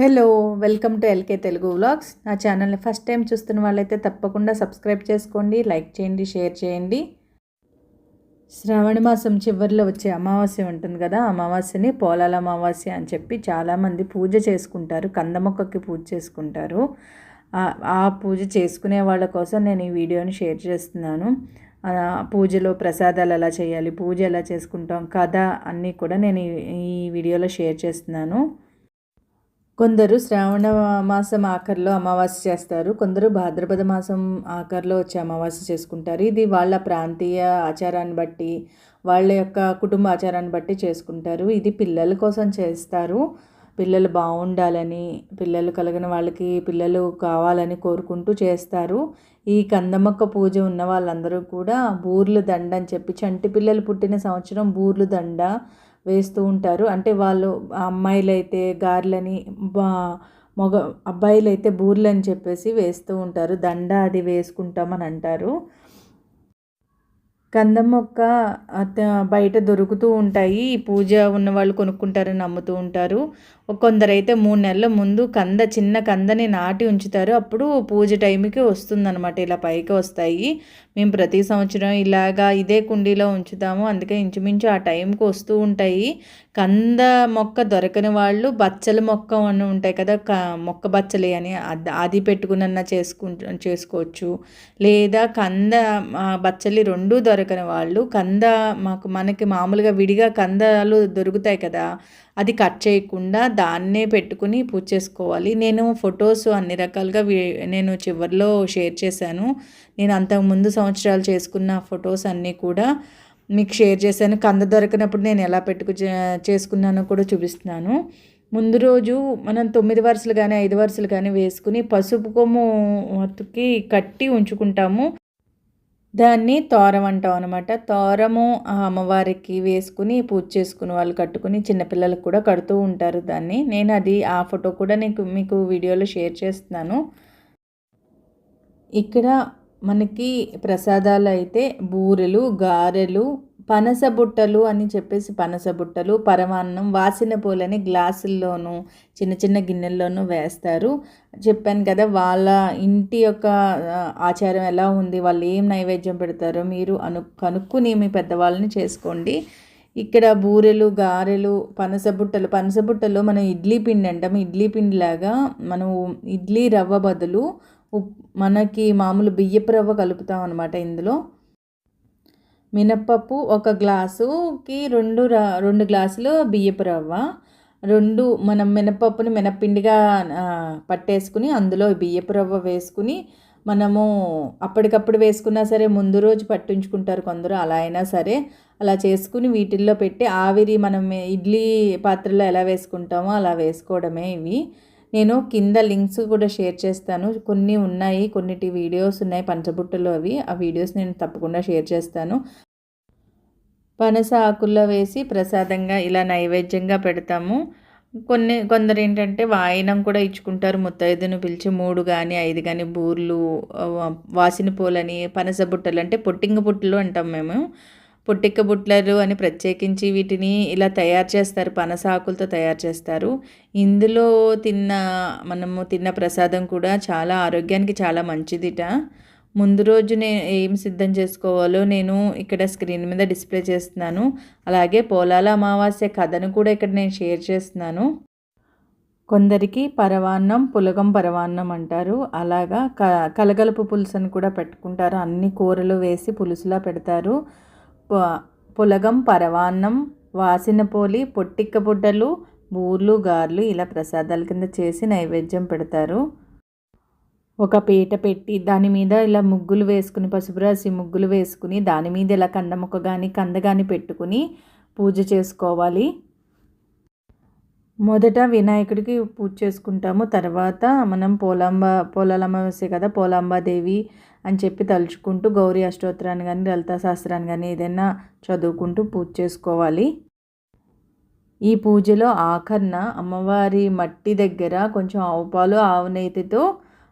Hello welcome to LK Telugu vlogs నా ఛానల్ని first time చూస్తున్న వాళ్ళైతే తప్పకుండా సబ్స్క్రైబ్ చేసుకోండి లైక్ చేయండి షేర్ చేయండి. శ్రావణ మాసం చివరిలో వచ్చే అమావాస్య ఉంటుంది కదా అమావాస్యని పోలాల అమావాస్య అని చెప్పి చాలామంది పూజ చేసుకుంటారు కంద మొక్కకి పూజ చేసుకుంటారు. ఆ- పూజ చేసుకునే వాళ్ళ కోసం నేను ఈ వీడియోని షేర్ చేస్తున్నాను. పూజలో ప్రసాదాలు ఎలా చేయాలి పూజ ఎలా చేసుకుంటాం కథ అన్నీ కూడా నేను ఈ వీడియోలో షేర్ చేస్తున్నాను. కొందరు శ్రావణ మాసం ఆఖరిలో అమావాస్య చేస్తారు కొందరు భాద్రపద మాసం ఆఖరిలో వచ్చి అమావాస్య చేసుకుంటారు. ఇది వాళ్ళ ప్రాంతీయ ఆచారాన్ని బట్టి వాళ్ళ యొక్క కుటుంబ ఆచారాన్ని బట్టి చేసుకుంటారు. ఇది పిల్లల కోసం చేస్తారు. పిల్లలు బాగుండాలని పిల్లలు కలిగిన వాళ్ళకి పిల్లలు కావాలని కోరుకుంటూ చేస్తారు. ఈ కందమక్క పూజ ఉన్న వాళ్ళందరూ కూడా బూర్లు దండ అని చెప్పి చంటి పిల్లలు పుట్టిన సంవత్సరం బూర్లు దండ వేస్తూ ఉంటారు. అంటే వాళ్ళు అమ్మాయిలైతే గార్లని గారెలని బా మగ అబ్బాయిలు అయితే బూర్లు అని చెప్పేసి వేస్తూ ఉంటారు. దండ అది వేసుకుంటామని అంటారు కందం మొక్క బయట దొరుకుతూ ఉంటాయి. పూజ ఉన్న వాళ్ళు కొనుక్కుంటారని నమ్ముతూ ఉంటారు. కొందరైతే మూడు నెలల ముందు కంద చిన్న కందని నాటి ఉంచుతారు. అప్పుడు పూజ టైంకి వస్తుందన్నమాట. ఇలా పైకి వస్తాయి. మేము ప్రతి సంవత్సరం ఇలాగా ఇదే కుండీలో ఉంచుతాము. అందుకే ఇంచుమించు ఆ టైంకి వస్తూ ఉంటాయి. కంద మొక్క దొరకని వాళ్ళు బచ్చల మొక్క అని ఉంటాయి కదా క మొక్క బచ్చలి అని అది పెట్టుకున్న చేసుకుంటు చేసుకోవచ్చు. లేదా కంద బచ్చలి రెండూ దొరకని వాళ్ళు కంద మాకు మనకి మామూలుగా విడిగా కందాలు దొరుకుతాయి కదా అది కట్ చేయకుండా దాన్నే పెట్టుకుని పూజ చేసుకోవాలి. నేను ఫొటోస్ అన్ని రకాలుగా నేను చివరిలో షేర్ చేశాను. నేను అంతకు ముందు సంవత్సరాలు చేసుకున్న ఫొటోస్ అన్నీ కూడా మీకు షేర్ చేశాను. కంద దొరకనప్పుడు నేను ఎలా పెట్టుకు చే- చేసుకున్నానో కూడా చూపిస్తున్నాను. ముందు రోజు మనం తొమ్మిది వరుసలు కానీ ఐదు వరుసలు కానీ వేసుకుని పసుపు కొమ్ముకి కట్టి ఉంచుకుంటాము. దాన్ని తోరం అంటాం అనమాట తోరము ఆ అమ్మవారికి వేసుకుని పూజ చేసుకుని వాళ్ళు కట్టుకుని చిన్నపిల్లలకు కూడా కడుతూ ఉంటారు దాన్ని. నేను అది ఆ ఫోటో కూడా నీకు మీకు వీడియోలో షేర్ చేస్తున్నాను. ఇక్కడ మనకి ప్రసాదాలు అయితే బూరెలు గారెలు పనస బుట్టలు అని చెప్పేసి పనస బుట్టలు పరమాన్నం వాసిన పూలని గ్లాసుల్లోనూ చిన్న చిన్న గిన్నెల్లోనూ వేస్తారు. చెప్పాను కదా వాళ్ళ ఇంటి యొక్క ఆచారం ఎలా ఉంది వాళ్ళు ఏం నైవేద్యం పెడతారో మీరు అను కనుక్కుని మీ పెద్దవాళ్ళని చేసుకోండి. ఇక్కడ బూరెలు గారెలు పనస బుట్టలు పనస బుట్టలో మనం ఇడ్లీ పిండి అంటాం. ఇడ్లీ పిండిలాగా మనం ఇడ్లీ రవ్వ బదులు ఉప్ మనకి మామూలు బియ్యపు రవ్వ కలుపుతాం అనమాట ఇందులో. మినప్పప్పు ఒక గ్లాసుకి రెండు రా రెండు గ్లాసులు బియ్యపు రవ్వ రెండు మనం మినపప్పుని మినప్పిండిగా పట్టేసుకుని అందులో బియ్యపు రవ్వ వేసుకుని మనము అప్పటికప్పుడు వేసుకున్నా సరే ముందు రోజు పట్టించుకుంటారు కొందరు అలా అయినా సరే. అలా చేసుకుని వీటిల్లో పెట్టి ఆవిరి మనం ఇడ్లీ పాత్రలో ఎలా వేసుకుంటామో అలా వేసుకోవడమే ఇవి. నేను కింద లింక్స్ కూడా షేర్ చేస్తాను. కొన్ని ఉన్నాయి కొన్నిటి వీడియోస్ ఉన్నాయి పంచబుట్టలు అవి. ఆ వీడియోస్ నేను తప్పకుండా షేర్ చేస్తాను. పనస ఆకుల్లో వేసి ప్రసాదంగా ఇలా నైవేద్యంగా పెడతాము. కొన్ని కొందరు ఏంటంటే వాయినం కూడా ఇచ్చుకుంటారు. ముత్తైదును పిలిచి మూడు కానీ ఐదు కానీ బూర్లు వాసిన పూలని పనస బుట్టలు అంటే పొట్టింగ బుట్టలు అంటాం మేము. పొట్టిక్క బుట్టలు అని ప్రత్యేకించి వీటిని ఇలా తయారు చేస్తారు పనస ఆకులతో తయారు చేస్తారు. ఇందులో తిన్న మనము తిన్న ప్రసాదం కూడా చాలా ఆరోగ్యానికి చాలా మంచిదిట. ముందు రోజు నేను ఏం సిద్ధం చేసుకోవాలో నేను ఇక్కడ స్క్రీన్ మీద డిస్ప్లే చేస్తున్నాను. అలాగే పోలాల అమావాస్య కథను కూడా ఇక్కడ నేను షేర్ చేస్తున్నాను. కొందరికి పరవాన్నం పులగం పరవాన్నం అంటారు. అలాగా క కలగలుపు పులుసు అని కూడా పెట్టుకుంటారు. అన్ని కూరలు వేసి పులుసులా పెడతారు. పులగం పరవాన్నం వాసిన పోలి పొట్టిక్క బుడ్డలు బూర్లు గార్లు ఇలా ప్రసాదాల కింద చేసి నైవేద్యం పెడతారు. ఒక పీట పెట్టి దాని మీద ఇలా ముగ్గులు వేసుకుని పసుపురాసి ముగ్గులు వేసుకుని దాని మీద ఇలా కందముక్క కానీ కంద కానీ పెట్టుకుని పూజ చేసుకోవాలి. మొదట వినాయకుడికి పూజ చేసుకుంటాము. తర్వాత మనం పోలాంబ పోలాల కదా పోలాంబాదేవి అని చెప్పి తలుచుకుంటూ గౌరీ అష్టోత్తరాన్ని కానీ లలితా శాస్త్రాన్ని కానీ ఏదైనా చదువుకుంటూ పూజ చేసుకోవాలి. ఈ పూజలో ఆఖరణ అమ్మవారి మట్టి దగ్గర కొంచెం ఆవు పాలు ఆవు నెయ్యితో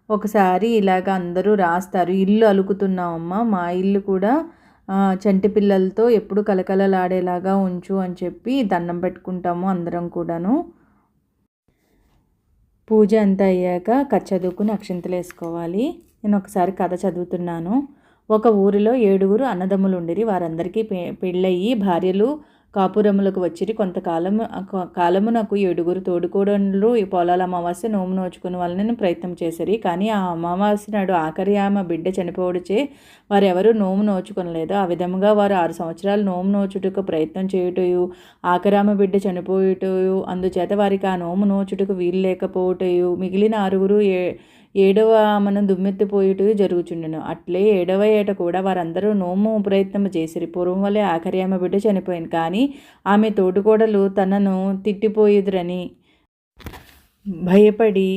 ఒకసారి ఇలాగ అందరూ రాస్తారు. ఇల్లు అలుకుతున్నామమ్మ మా ఇల్లు కూడా చంటి పిల్లలతో ఎప్పుడు కలకలలాడేలాగా ఉంచు అని చెప్పి దండం పెట్టుకుంటాము అందరం కూడాను. పూజ అంతా అయ్యాక కథ చదువుకుని అక్షింతలు వేసుకోవాలి. నేను ఒకసారి కథ చదువుతున్నాను. ఒక ఊరిలో ఏడుగురు అన్నదమ్ములు ఉండిరి వారందరికీ పె పెళ్ళయి భార్యలు కాపురములకు వచ్చిరి. కొంతకాలము కాలము నాకు ఏడుగురు తోడుకోడళ్ళు ఈ పొలాల అమావాస్య నోము నోచుకుని వాళ్ళని ప్రయత్నం చేసిరి. కానీ ఆ అమావాస్య నాడు ఆఖరి ఆమె బిడ్డ చనిపోవడిచే వారెవరూ నోము నోచుకునలేదు. ఆ విధముగా వారు ఆరు సంవత్సరాలు నోము నోచుటకు ప్రయత్నం చేయుటయు ఆఖరామ బిడ్డ చనిపోయుటయు అందుచేత వారికి ఆ నోము నోచుటకు వీలు లేకపోవటయు మిగిలిన ఆరుగురు ఏ ఏడవ ఆమెను దుమ్మెత్తిపోయుట జరుగుచుండెను. అట్లే ఏడవ ఏట కూడా వారందరూ నోము ప్రయత్నం చేసిరి. పూర్వం వల్లే ఆఖరి ఆమె బిడ్డ చనిపోయింది. కానీ ఆమె తోటికోడలు తనను తిట్టిపోయిదురని భయపడి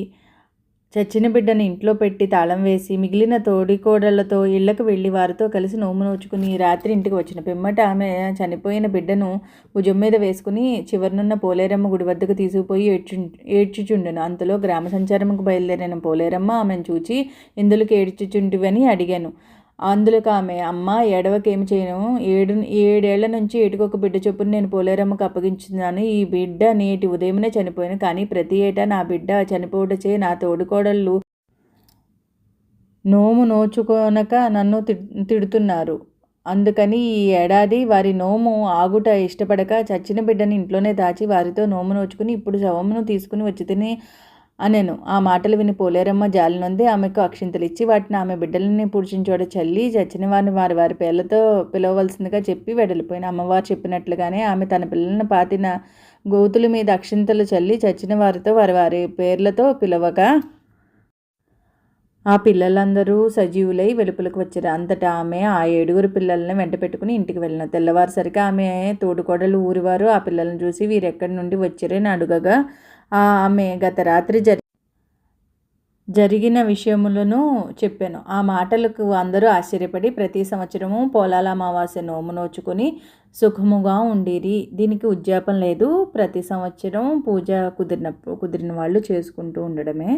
చచ్చిన బిడ్డను ఇంట్లో పెట్టి తాళం వేసి మిగిలిన తోడికోడళ్ళతో ఇళ్ళకు వెళ్ళి వారితో కలిసి నోము నోచుకుని రాత్రి ఇంటికి వచ్చిన పిమ్మట ఆమె చనిపోయిన బిడ్డను భుజం మీద వేసుకుని చివరినున్న పోలేరమ్మ గుడి వద్దకు తీసుకుపోయి ఏడ్చు ఏడ్చుచుండెను. అంతలో గ్రామ సంచారముకు బయలుదేరిన పోలేరమ్మ ఆమెను చూచి ఎందులకు ఏడ్చుచుంటివని అడిగాను. అందులోకి ఆమె అమ్మ ఏడవకేమి చేయను. ఏడు ఏడేళ్ళ నుంచి ఏటికొక బిడ్డ చొప్పున నేను పోలేరమ్మకు అప్పగించున్నాను. ఈ బిడ్డ నేటి ఉదయమునే చనిపోయాను. కానీ ప్రతి ఏటా నా బిడ్డ చనిపోవటచే నా తోడుకోడళ్ళు నోము నోచుకోనక నన్ను తిడుతున్నారు. అందుకని ఈ ఏడాది వారి నోము ఆగుట ఇష్టపడక చచ్చిన బిడ్డని ఇంట్లోనే దాచి వారితో నోము నోచుకుని ఇప్పుడు శవమును తీసుకుని వచ్చితేనే అనెను. ఆ మాటలు విని పోలేరమ్మ జాలి నొంది ఆమెకు అక్షింతలు ఇచ్చి వాటిని ఆమె బిడ్డలని పూడ్చించోడ చల్లి చచ్చిన వారిని వారి వారి పేర్లతో పిలవవలసిందిగా చెప్పి వెడలిపోయిన అమ్మవారు చెప్పినట్లుగానే ఆమె తన పిల్లలను పాతిన గోతుల మీద అక్షింతలు చల్లి చచ్చిన వారితో వారి వారి పేర్లతో పిలవగా ఆ పిల్లలందరూ సజీవులై వెలుపులకు వచ్చారు అంతటా ఆమె ఆ ఏడుగురు పిల్లల్ని వెంట పెట్టుకుని ఇంటికి వెళ్ళిన తెల్లవారుసరికి ఆమె తోడుకోడలు ఊరివారు ఆ పిల్లలను చూసి వీరెక్కడి నుండి వచ్చారని అడుగగా ఆమె గత రాత్రి జరి జరిగిన విషయములను చెప్పాను. ఆ మాటలకు అందరూ ఆశ్చర్యపడి ప్రతి సంవత్సరము పోలాల అమావాస్య నోము నోచుకొని సుఖముగా ఉండేది దీనికి ఉద్యాపం లేదు. ప్రతి సంవత్సరం పూజ కుదిరిన కుదిరిన వాళ్ళు చేసుకుంటూ ఉండడమే.